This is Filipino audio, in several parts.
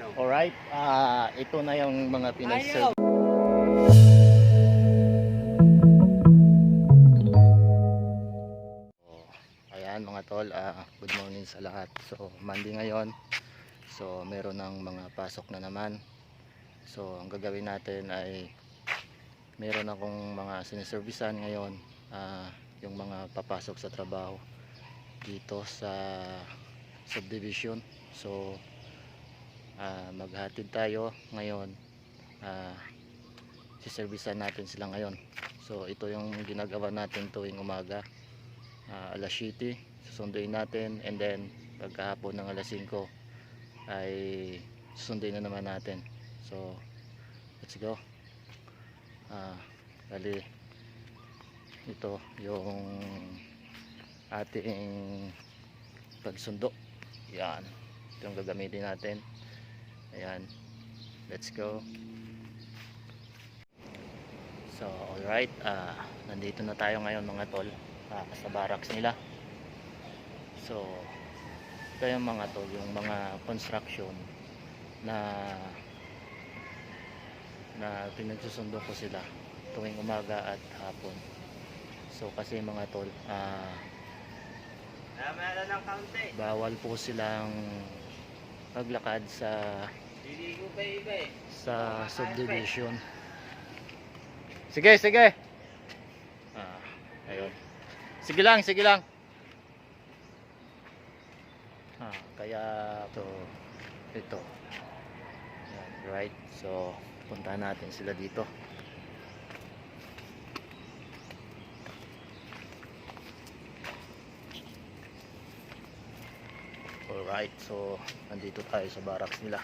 O. Alright, ah ito na yung mga pinag-serve. So, ayan mga tol, ah, good morning sa lahat. So, Monday ngayon. So, meron ng mga pasok na naman. So, ang gagawin natin ay meron akong mga siniservisan ngayon. ah, yung mga papasok sa trabaho dito sa subdivision. So, ah, maghatid tayo ngayon. Ah, siservisan natin sila ngayon. So, ito yung ginagawa natin tuwing umaga. Uh, alas 7 susunduin natin. And then pagkahapon ng alas 5 ay susunduin na naman natin. So let's go. Ah bali ito yung ating pagsundo. Yan. Ito yung gagamitin natin ayan. Let's go. So alright ah nandito na tayo ngayon mga tol. Ah, sa barracks nila. So ito yung mga tol yung mga construction na na pinagsusundo ko sila tuwing umaga at hapon. So kasi mga tol ah, kaunti. bawal po silang maglakad sa sa subdivision. Sige sige. Ah, ayun. Sige lang sige lang. Ah, kaya to ito. Yan, right. So punta natin sila dito alright so nandito tayo sa barracks nila.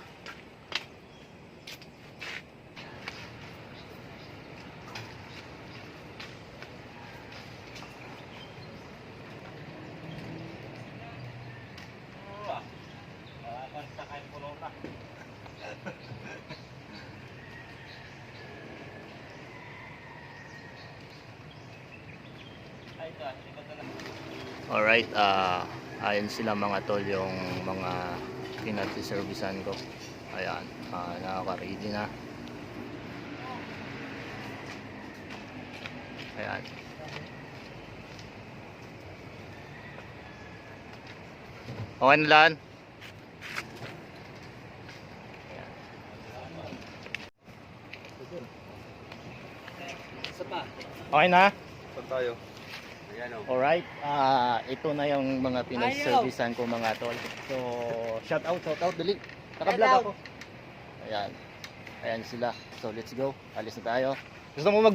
Alright, ah ayun sila mga tol yung mga pinagsiservisan ko. Ayan, ah nakaka-ready na. Ayan. Okay na pa. Okay na? Saan tayo? Alright, ah ito na yung mga pinagservisan ko mga tol. So, shout out, shout out, dali. Naka-vlog ako. Ayan. Ayan sila. So, let's go. Alis na tayo. Gusto mo mag...